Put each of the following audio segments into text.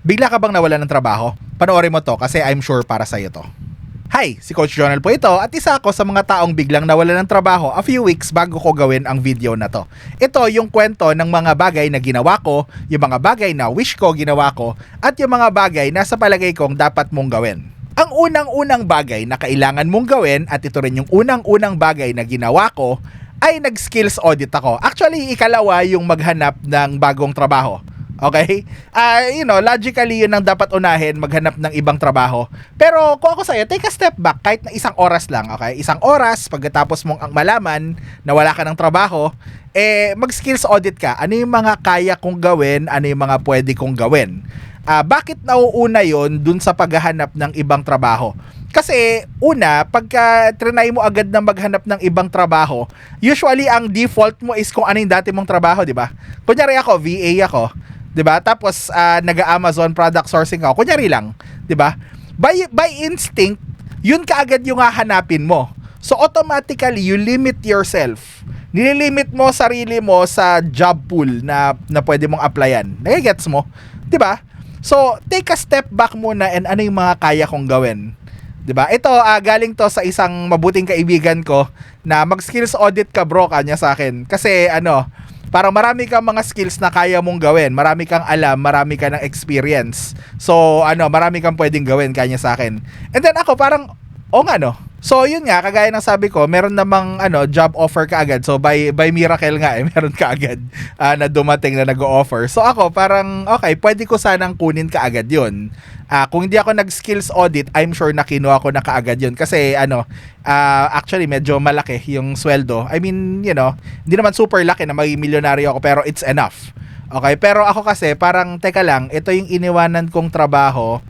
Bigla ka bang nawala ng trabaho? Panoorin mo to kasi I'm sure para sa'yo to. Hi, si Coach Jonel po ito at isa ako sa mga taong biglang nawala ng trabaho a few weeks bago ko gawin ang video na to. Ito yung kwento ng mga bagay na ginawa ko, yung mga bagay na wish ko ginawa ko, at yung mga bagay na sa palagay kong dapat mong gawin. Ang unang-unang bagay na kailangan mong gawin at ito rin yung unang-unang bagay na ginawa ko ay nag-skills audit ako. Actually, ikalawa yung maghanap ng bagong trabaho. Okay? Ah, you know, logically yun ang dapat unahin, maghanap ng ibang trabaho. Pero kung ako sa'yo, take a step back kahit na isang oras lang, okay? Isang oras pagkatapos mong ang malaman na wala ka ng trabaho, eh mag-skills audit ka. Ano yung mga kaya kong gawin, ano yung mga pwede kong gawin. Ah, bakit nauuna yon dun sa paghahanap ng ibang trabaho? Kasi una, pagka trinay mo agad na maghanap ng ibang trabaho, usually ang default mo is kung ano yung dati mong trabaho, di ba? Kunyari ako, VA ako, 'di ba? Tapos uh, naga-Amazon product sourcing ako. Kunyari lang, 'di ba? By by instinct, yun kaagad yung hahanapin mo. So automatically you limit yourself. Nililimit mo sarili mo sa job pool na na pwede mong applyan. Nagigets mo? 'Di ba? So take a step back muna and ano yung mga kaya kong gawin. 'Di ba? Ito uh, galing to sa isang mabuting kaibigan ko na mag-skills audit ka bro kanya sa akin. Kasi ano, parang marami kang mga skills na kaya mong gawin, marami kang alam, marami ka ng experience. So, ano, marami kang pwedeng gawin kanya sa akin. And then ako parang, o nga no, So yun nga, kagaya ng sabi ko, meron namang ano, job offer ka agad. So by by miracle nga eh, meron ka agad uh, na dumating na nag-offer. So ako parang okay, pwede ko sanang kunin ka agad 'yun. Uh, kung hindi ako nag-skills audit, I'm sure na kinuha ko na kaagad 'yun kasi ano, uh, actually medyo malaki yung sweldo. I mean, you know, hindi naman super laki na maging milyonaryo ako pero it's enough. Okay, pero ako kasi parang teka lang, ito yung iniwanan kong trabaho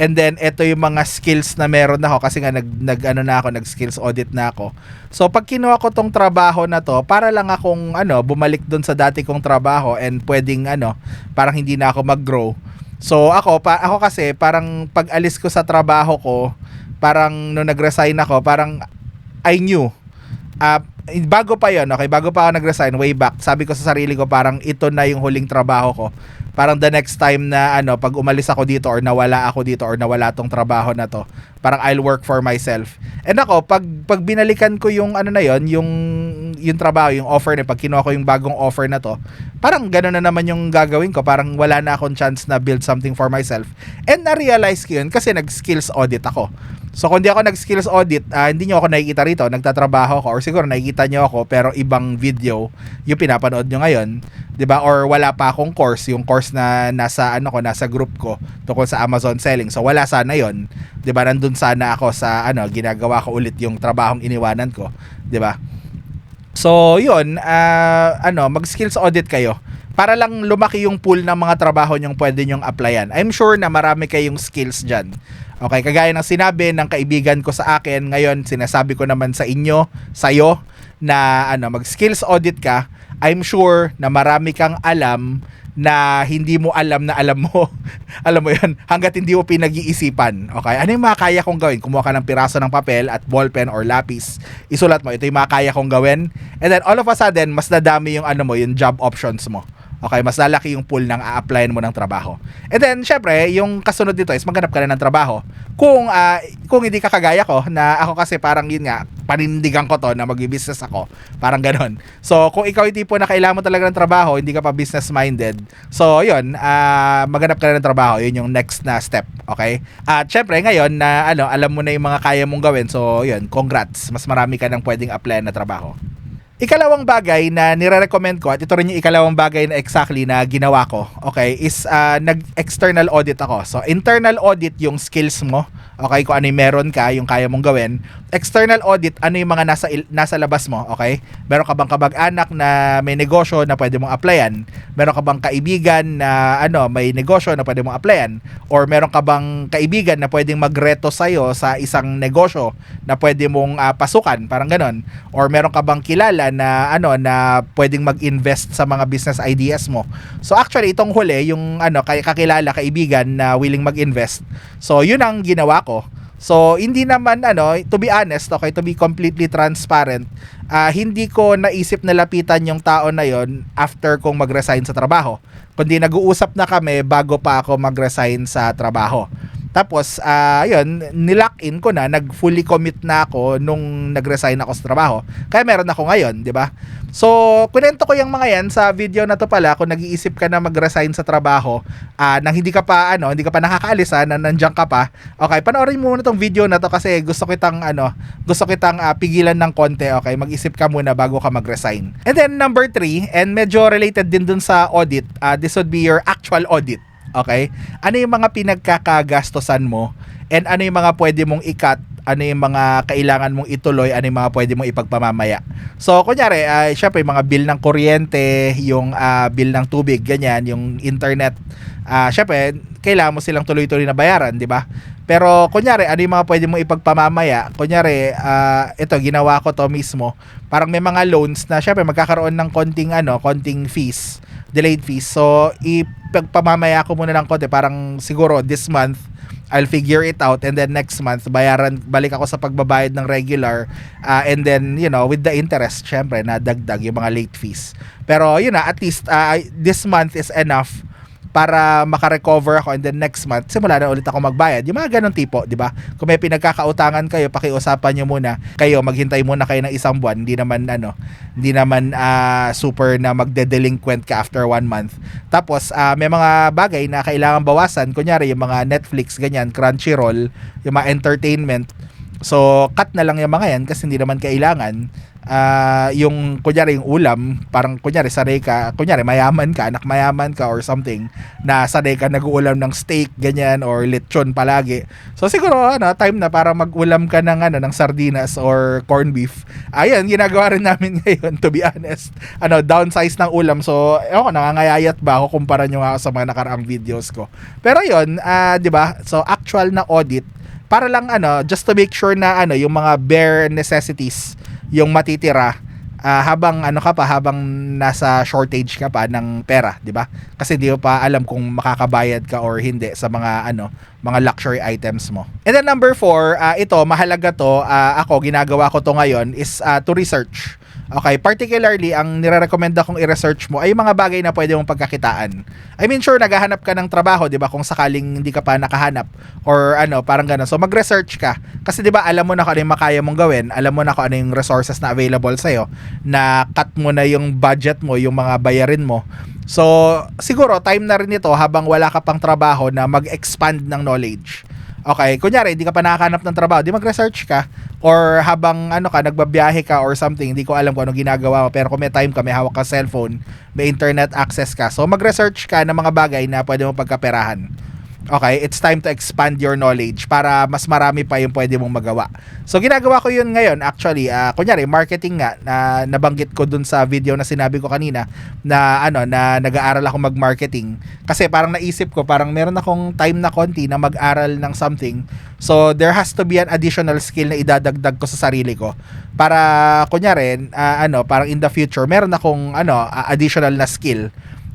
And then ito yung mga skills na meron ako. Kasi nga nag, nag ano na ako, nag skills audit na ako. So pag kinuha ko tong trabaho na to, para lang akong ano, bumalik doon sa dati kong trabaho and pwedeng ano, parang hindi na ako mag-grow. So ako pa ako kasi parang pag alis ko sa trabaho ko, parang no nag-resign ako, parang I knew. Uh, bago pa yon okay, bago pa ako nag-resign way back, sabi ko sa sarili ko parang ito na yung huling trabaho ko parang the next time na ano pag umalis ako dito or nawala ako dito or nawala tong trabaho na to parang I'll work for myself. And ako pag pag binalikan ko yung ano na yon yung yung trabaho yung offer na pag kinuha ko yung bagong offer na to parang gano'n na naman yung gagawin ko. Parang wala na akong chance na build something for myself. And na-realize ko yun kasi nag skills audit ako. So kung di ako nag-skills audit, uh, hindi nyo ako nakikita rito, nagtatrabaho ako or siguro nakikita nyo ako pero ibang video yung pinapanood nyo ngayon, 'di ba? Or wala pa akong course, yung course na nasa ano ko, nasa group ko tungkol sa Amazon selling. So wala sana 'yon, 'di ba? Nandun sana ako sa ano, ginagawa ko ulit yung trabahong iniwanan ko, 'di ba? So, 'yun, uh, ano, mag-skills audit kayo para lang lumaki yung pool ng mga trabaho nyong pwede nyong applyan. I'm sure na marami kayong skills dyan. Okay, kagaya ng sinabi ng kaibigan ko sa akin, ngayon sinasabi ko naman sa inyo, sa iyo na ano, mag-skills audit ka. I'm sure na marami kang alam na hindi mo alam na alam mo. alam mo 'yun, hangga't hindi mo pinag-iisipan. Okay? Ano yung mga kaya kong gawin? Kumuha ka ng piraso ng papel at ballpen or lapis. Isulat mo, ito yung mga kaya kong gawin. And then all of a sudden, mas nadami yung ano mo, yung job options mo. Okay, mas lalaki yung pool ng a-applyan mo ng trabaho. And then, syempre, yung kasunod dito is maghanap ka na ng trabaho. Kung, uh, kung hindi ka kagaya ko, na ako kasi parang yun nga, panindigan ko to na mag-business ako. Parang ganon. So, kung ikaw yung tipo na kailangan mo talaga ng trabaho, hindi ka pa business-minded. So, yun, uh, maghanap ka na ng trabaho. Yun yung next na step. Okay? At syempre, ngayon, na ano, alam mo na yung mga kaya mong gawin. So, yun, congrats. Mas marami ka nang pwedeng apply na trabaho. Ikalawang bagay na nire-recommend ko at ito rin yung ikalawang bagay na exactly na ginawa ko, okay, is uh, nag-external audit ako. So, internal audit yung skills mo, okay, kung ano yung meron ka, yung kaya mong gawin. External audit, ano yung mga nasa, nasa labas mo, okay? Meron ka bang kabag-anak na may negosyo na pwede mong applyan? Meron ka bang kaibigan na ano, may negosyo na pwede mong applyan? Or meron ka bang kaibigan na pwedeng magreto sa'yo sa isang negosyo na pwede mong uh, pasukan, parang ganon? Or meron ka bang kilala na ano na pwedeng mag-invest sa mga business ideas mo. So actually itong huli yung ano kakilala kaibigan na willing mag-invest. So yun ang ginawa ko. So, hindi naman, ano, to be honest, okay, to be completely transparent, ah, hindi ko naisip na lapitan yung tao na yon after kong mag-resign sa trabaho. Kundi nag-uusap na kami bago pa ako mag-resign sa trabaho. Tapos, ah, yun, nilock in ko na, nag-fully commit na ako nung nag-resign ako sa trabaho. Kaya meron ako ngayon, di ba? So, kunento ko yung mga yan sa video na to pala kung nag-iisip ka na mag-resign sa trabaho ah, nang hindi ka pa ano, hindi ka pa nakakaalis ha, na nandiyan ka pa. Okay, panoorin mo muna tong video na to kasi gusto kitang ano, gusto kitang ah, pigilan ng konti. Okay, mag-isip ka muna bago ka mag-resign. And then number three, and medyo related din dun sa audit, ah, this would be your actual audit. Okay? Ano yung mga pinagkakagastosan mo and ano yung mga pwede mong ikat ano yung mga kailangan mong ituloy, ano yung mga pwede mong ipagpamamaya. So, kunyari, uh, syempre, yung mga bill ng kuryente, yung ah, bill ng tubig, ganyan, yung internet, ah syempre, kailangan mo silang tuloy-tuloy na bayaran, di ba? Pero, kunyari, ano yung mga pwede mong ipagpamamaya? Kunyari, ah, ito, ginawa ko to mismo. Parang may mga loans na, syempre, magkakaroon ng konting, ano, konting fees, delayed fees. So, ipagpamamaya ko muna ng konti. Parang, siguro, this month, I'll figure it out and then next month bayaran balik ako sa pagbabayad ng regular uh, and then you know with the interest syempre na dagdag yung mga late fees pero yun na at least uh, this month is enough para makarecover ako and then next month simula na ulit ako magbayad. Yung mga ganong tipo di ba? Kung may pinagkakautangan kayo pakiusapan nyo muna kayo. Maghintay muna kayo ng isang buwan. Hindi naman ano hindi naman ah, super na magde-delinquent ka after one month. Tapos ah, may mga bagay na kailangan bawasan. Kunyari yung mga Netflix ganyan Crunchyroll yung mga entertainment. So, cut na lang yung mga yan kasi hindi naman kailangan. Ah, yung, kunyari, yung ulam, parang, kunyari, sanay ka, kunyari, mayaman ka, anak mayaman ka or something, na sanay ka nag-uulam ng steak, ganyan, or lechon palagi. So, siguro, ano, time na para mag-ulam ka ng, ano, ng sardinas or corned beef. Ayun, ginagawa rin namin ngayon, to be honest. Ano, downsize ng ulam. So, ako, nangangayayat ba ako kumpara nyo nga sa mga nakaraang videos ko. Pero yun, ah, di ba? So, actual na audit, para lang ano, just to make sure na ano, yung mga bare necessities yung matitira ah, habang ano ka pa habang nasa shortage ka pa ng pera, 'di ba? Kasi di mo pa alam kung makakabayad ka or hindi sa mga ano, mga luxury items mo. And then number four, ah, ito mahalaga to, ah, ako ginagawa ko to ngayon is ah, to research. Okay, particularly ang nire-recommenda kong i-research mo ay mga bagay na pwede mong pagkakitaan. I mean, sure, naghahanap ka ng trabaho, di ba? Kung sakaling hindi ka pa nakahanap or ano, parang gano'n. So, mag-research ka. Kasi di ba, alam mo na kung ano yung makaya mong gawin, alam mo na kung ano yung resources na available sa'yo, na cut mo na yung budget mo, yung mga bayarin mo. So, siguro, time na rin ito habang wala ka pang trabaho na mag-expand ng knowledge. Okay, kunyari, hindi ka pa nakakanap ng trabaho, di mag-research ka or habang ano ka, nagbabiyahe ka or something, hindi ko alam kung ano ginagawa mo, pero kung may time ka, may hawak ka cellphone, may internet access ka, so mag-research ka ng mga bagay na pwede mo pagkaperahan. Okay, it's time to expand your knowledge para mas marami pa yung pwede mong magawa. So ginagawa ko yun ngayon actually, uh, kunyari marketing nga na nabanggit ko dun sa video na sinabi ko kanina na ano na nag-aaral ako mag-marketing kasi parang naisip ko parang meron akong time na konti na mag-aral ng something. So there has to be an additional skill na idadagdag ko sa sarili ko para kunyari uh, ano parang in the future meron akong ano uh, additional na skill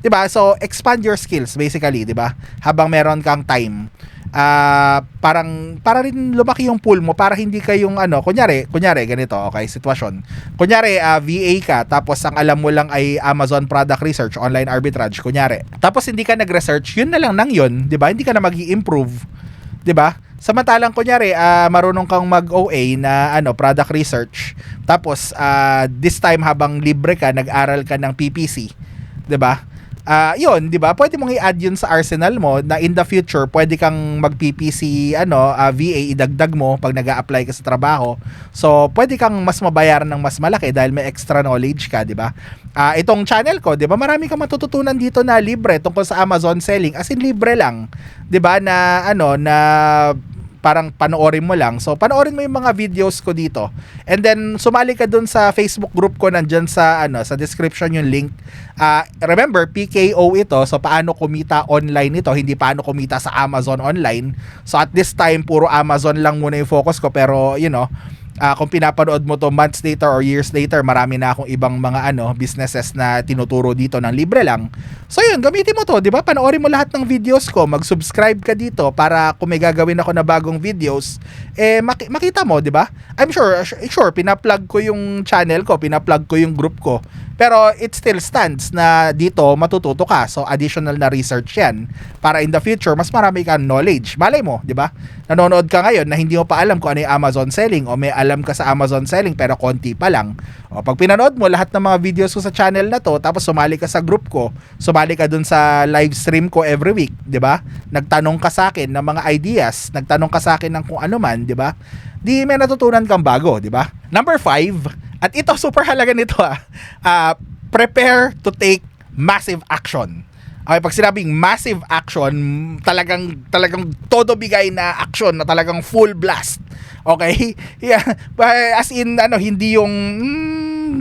'Di ba? So expand your skills basically, 'di ba? Habang meron kang time. Ah, uh, parang para rin lumaki yung pool mo para hindi ka yung ano, kunyari, kunyari ganito, okay, sitwasyon. Kunyari uh, VA ka tapos ang alam mo lang ay Amazon product research, online arbitrage, kunyari. Tapos hindi ka nag-research, yun na lang nang yun, 'di ba? Hindi ka na magi-improve, 'di ba? Samantalang kunyari, uh, marunong kang mag-OA na ano, product research. Tapos uh, this time habang libre ka, nag-aral ka ng PPC, 'di ba? Uh, yun, 'di ba? Pwede mong i-add yun sa arsenal mo na in the future pwede kang mag-PPC ano, uh, ah, VA idagdag mo pag nag apply ka sa trabaho. So, pwede kang mas mabayaran ng mas malaki dahil may extra knowledge ka, 'di ba? Uh, itong channel ko, 'di ba? Marami kang matututunan dito na libre tungkol sa Amazon selling. As in libre lang, 'di ba? Na ano, na parang panoorin mo lang. So, panoorin mo yung mga videos ko dito. And then, sumali ka dun sa Facebook group ko nandyan sa, ano, sa description yung link. Uh, remember, PKO ito. So, paano kumita online ito. Hindi paano kumita sa Amazon online. So, at this time, puro Amazon lang muna yung focus ko. Pero, you know, Ah, kung pinapanood mo to months later or years later, marami na akong ibang mga ano businesses na tinuturo dito ng libre lang. So yun, gamitin mo to, 'di ba? Panoorin mo lahat ng videos ko, mag-subscribe ka dito para kung may gagawin ako na bagong videos, eh maki- makita mo, 'di ba? I'm sure sure pina-plug ko yung channel ko, pina-plug ko yung group ko. Pero it still stands na dito matututo ka. So additional na research 'yan para in the future mas marami kang knowledge. Malay mo, 'di ba? Nanonood ka ngayon na hindi mo pa alam kung ano yung Amazon selling o may alam ka sa Amazon selling pero konti pa lang. O pag pinanood mo lahat ng mga videos ko sa channel na to tapos sumali ka sa group ko, sumali ka dun sa live stream ko every week, 'di ba? Nagtanong ka sa akin ng mga ideas, nagtanong ka sa akin ng kung ano man, 'di ba? Di may natutunan kang bago, 'di ba? Number five, at ito super halaga nito ah. Ah, prepare to take massive action. Okay, pag sinabing massive action, talagang talagang todo bigay na action na talagang full blast. Okay? Yeah. As in ano, hindi yung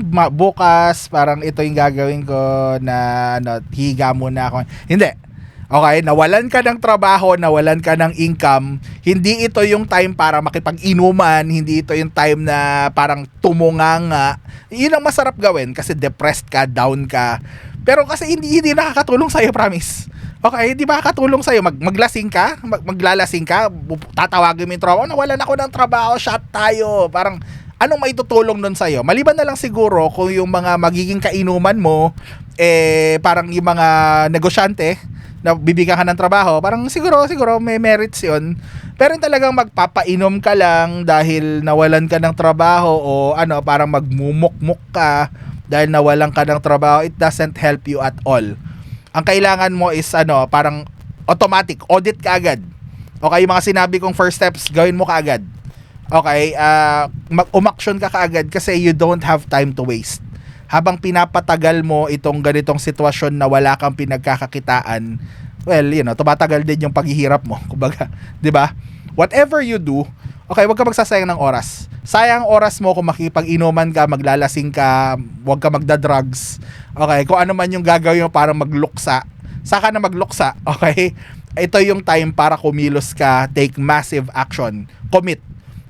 mm, bukas parang ito yung gagawin ko na ano, higa muna ako. Hindi. Okay, nawalan ka ng trabaho, nawalan ka ng income, hindi ito yung time para makipag-inuman, hindi ito yung time na parang tumunganga. Yun ang masarap gawin kasi depressed ka, down ka. Pero kasi hindi hindi nakakatulong sa'yo, promise. Okay, hindi makakatulong sa'yo. Mag, maglasing ka, mag, maglalasing ka, tatawagin mo yung trabaho, nawalan ako ng trabaho, shot tayo. Parang, anong maitutulong nun sa'yo? Maliban na lang siguro kung yung mga magiging kainuman mo, eh, parang yung mga negosyante, na bibigyan ka ng trabaho, parang siguro, siguro may merits yun. Pero talagang magpapainom ka lang dahil nawalan ka ng trabaho o ano, parang magmumukmuk ka dahil nawalan ka ng trabaho, it doesn't help you at all. Ang kailangan mo is ano, parang automatic, audit ka agad. Okay, yung mga sinabi kong first steps, gawin mo kaagad. Okay, ah mag umaksyon ka kaagad kasi you don't have time to waste. Habang pinapatagal mo itong ganitong sitwasyon na wala kang pinagkakakitaan, well, you know, tumatagal din yung paghihirap mo. Kumbaga, 'di ba? Whatever you do, okay, wag ka magsasayang ng oras. Sayang oras mo kung makipag-inuman ka, maglalasing ka, wag ka magda-drugs. Okay, kung ano man yung gagawin mo para magluksa, saka na magluksa, okay? Ito yung time para kumilos ka, take massive action, commit.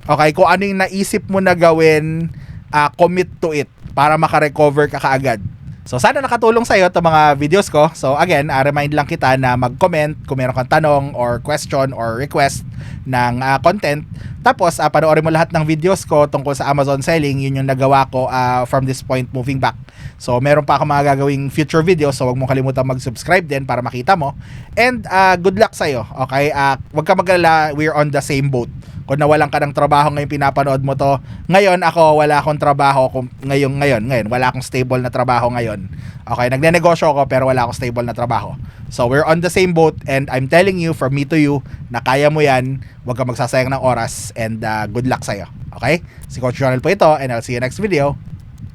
Okay, kung ano yung naisip mo na gawin, ah, commit to it para makarecover ka kaagad. So sana nakatulong sa iyo 'tong mga videos ko. So again, ah, remind lang kita na mag-comment kung meron kang tanong or question or request ng ah, content. Tapos ah, panoorin mo lahat ng videos ko tungkol sa Amazon selling. Yun yung nagawa ko ah, from this point moving back. So meron pa ako mga gagawing future videos. So wag mo kalimutan mag-subscribe din para makita mo. And ah, good luck sa iyo. Okay? Ah, wag ka magalala, we're on the same boat kung nawalan ka ng trabaho ngayon pinapanood mo to. Ngayon ako wala akong trabaho kung ngayon ngayon ngayon. Wala akong stable na trabaho ngayon. Okay nagnenegosyo ako pero wala akong stable na trabaho. So we're on the same boat and I'm telling you from me to you na kaya mo yan huwag ka magsasayang ng oras and uh, good luck sa'yo. Okay? Si Coach Ronald po ito and I'll see you next video.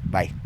Bye